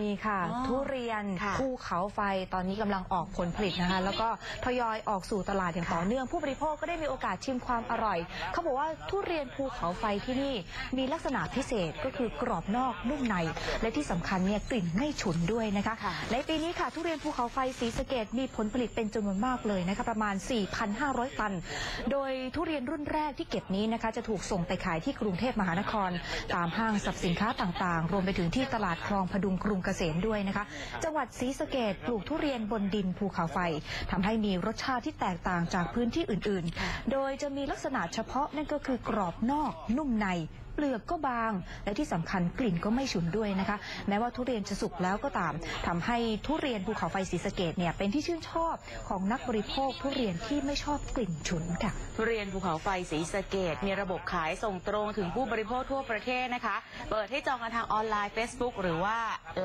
มีค่ะอ๋อทุเรียนค่ะภูเขาไฟตอนนี้กำลังออกผลผลิตนะคะ แล้วก็ทยอยออกสู่ตลาดอย่างค่ะต่อเนื่องผู้บริโภคก็ได้มีโอกาสชิมความอร่อย เขาบอกว่าทุเรียนภูเขาไฟที่นี่มีลักษณะพิเศษก็คือกรอบนอกนุ่มใน และที่สำคัญเนี่ยกลิ่นไม่ฉุนด้วยนะคะค่ะในปีนี้ค่ะทุเรียนภูเขาไฟสีสะเกดมีผลผลิตเป็นจำนวนมากเลยนะคะประมาณ 4,500 ตัน โดยทุเรียนรุ่นแรกที่เก็บนี้นะคะจะถูกส่งไปขายที่กรุงเทพมหานคร ตามห้างสรรพสินค้าต่างๆ รวมไปถึงที่ตลาดคลองพดุงกรุงเกษมด้วยนะคะ จังหวัดศรีสะเกดปลูกทุเรียนบนดินภูเขาไฟทำให้มีรสชาติที่แตกต่างจากพื้นที่อื่นๆ โดยจะมีลักษณะเฉพาะนั่นก็คือกรอบนอกนุ่มในเปลือกก็บาง และที่สำคัญกลิ่นก็ไม่ฉุนด้วยนะคะ แม้ว่าทุเรียนจะสุกแล้วก็ตามทำให้ทุเรียนภูเขาไฟศรีสะเกดเนี่ยเป็นที่ชื่นชอบของนักบริโภคทุเรียนที่ไม่ชอบกลิ่นฉุนค่ะทุเรียนภูเขาไฟสีสะเกดมีระบบขายส่งตรงถึงผู้บริโภคทั่วประเทศนะคะ เปิดให้จองกันทางออนไลน์ Facebook หรือว่า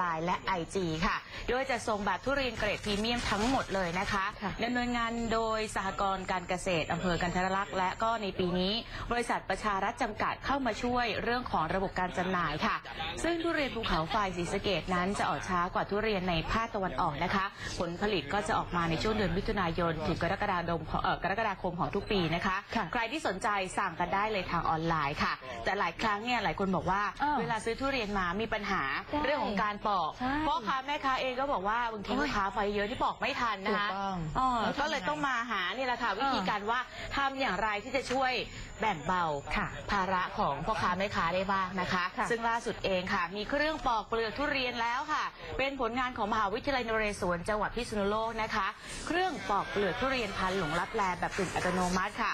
Line และ IG ค่ะ โดยจะส่งแบบทุเรียนเกรดพรีเมียมทั้งหมดเลยนะคะค่ะดำเนินงานโดยสหกรณ์การเกษตรอำเภอกันทรลักษณ์และก็ในปีนี้ บริษัทประชารัฐจำกัดเข้ามาช่วยเรื่องของระบบการจำหน่ายค่ะ ซึ่งทุเรียนภูเขาไฟสีสะเกดนั้นจะออกช้ากว่าทุเรียนในภาคตะวันออกนะคะ ผลผลิตก็จะออกมาในช่วงเดือนมิถุนายนถึงกรกฎาคมของเอ่อกรกฎาคมของทุกปีนะคะ ค่ะใครที่สนใจสั่งกันได้เลยทางออนไลน์ค่ะ แต่หลายครั้งเนี่ยหลายคนบอกว่าอ้าวเวลาซื้อทุเรียนมามีปัญหาใช่เรื่องของการปอกใช่พ่อค้าแม่ค้าเองก็บอกว่าบางทีโอ้ย ลูกค้าไฟเยอะที่ปอกไม่ทันนะคะถูกต้อง อ๋อแล้วทำ ก็เลยไงต้องมาหานี่แหละค่ะวิธีเออการว่าทำอย่างไรที่จะช่วยแบ่งเบาค่ะภาระของพ่อค้าแม่ค้าได้บ้างนะคะ ค่ะซึ่งล่าสุดเองค่ะ มีเครื่องปอกเปลือกทุเรียนแล้วค่ะ เป็นผลงานของมหาวิทยาลัยนเรศวรจังหวัดพิษณุโลกนะคะ เครื่องปอกเปลือกทุเรียนพันหลงรับแลแบบกึ่งอัตโนมัติค่ะ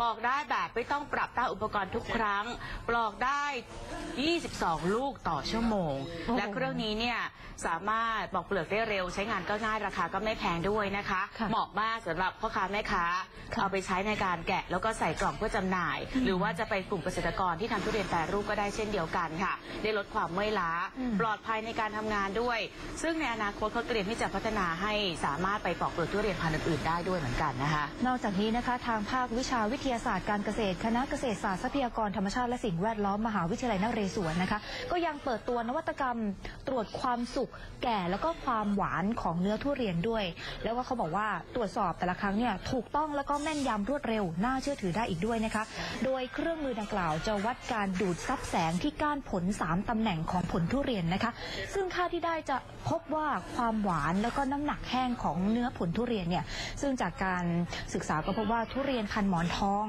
ปอกได้แบบไม่ต้องปรับตั้งอุปกรณ์ทุกครั้งปลอกได้ 22 ลูกต่อชั่วโมงโอ้โหและเครื่องนี้เนี่ย สามารถปอกเปลือกได้เร็ว ใช้งานก็ง่ายราคาก็ไม่แพงด้วยนะคะ ค่ะเหมาะมากสำหรับพ่อค้าแม่ค้า ค่ะเอาไปใช้ในการแกะแล้วก็ใส่กล่องเพื่อจำหน่าย หรือว่าจะไปกลุ่มเกษตรกรที่ทำทุเรียนแปรรูปก็ได้เช่นเดียวกันค่ะ ได้ลดความเมื่อยล้า อืม ปลอดภัยในการทำงานด้วย ซึ่งในอนาคตเขาเตรียมที่จะพัฒนาให้สามารถไปปอกเปลือกทุเรียนพันธุ์อื่นๆได้ด้วยเหมือนกันนะคะ นอกจากนี้นะคะ ทางภาควิชาวิทยาศาสตร์การเกษตร คณะเกษตรศาสตร์ทรัพยากรธรรมชาติและสิ่งแวดล้อมมหาวิทยาลัยนเรศวรนะคะ ก็ยังเปิดตัวนวัตกรรมตรวจความสุกแก่แล้วก็ความหวานของเนื้อทุเรียนด้วย แล้วก็เขาบอกว่าตรวจสอบแต่ละครั้งเนี่ยถูกต้องแล้วก็แม่นยำรวดเร็ว น่าเชื่อถือได้อีกด้วยนะคะ โดยเครื่องมือดังกล่าวจะวัดการดูดซับแสงที่ก้านผล 3ตำแหน่งของผลทุเรียนนะคะ ซึ่งค่าที่ได้จะพบว่าความหวานแล้วก็น้ำหนักแห้งของเนื้อผลทุเรียนเนี่ยซึ่งจากการศึกษาก็พบว่าทุเรียนพันหมอนทอง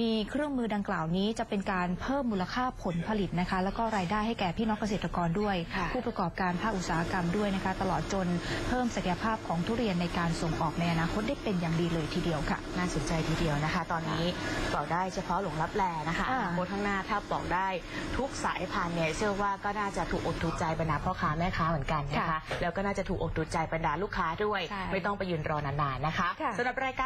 มีเครื่องมือดังกล่าวนี้จะเป็นการเพิ่มมูลค่าผลผลิตนะคะ แล้วก็รายได้ให้แก่พี่น้องเกษตรกรด้วยค่ะผู้ประกอบการภาคอุตสาหกรรมด้วยนะคะ ตลอดจนเพิ่มศักยภาพของทุเรียนในการส่งออกในอนาคตได้เป็นอย่างดีเลยทีเดียวค่ะ น่าสนใจทีเดียวนะคะ ตอนนี้ปอกได้เฉพาะหลงรับแลนะคะอ่าอนาคตข้างหน้าถ้าปอกได้ทุกสายพันธุ์เนี่ยเชื่อว่าก็น่าจะถูกอกถูกใจบรรดาพ่อค้าแม่ค้าเหมือนกันนะคะ แล้วก็น่าจะถูกอกถูกใจบรรดาลูกค้าด้วยใช่ไม่ต้องไปยืนรอนานๆนะคะค่ะสำหรับรายการ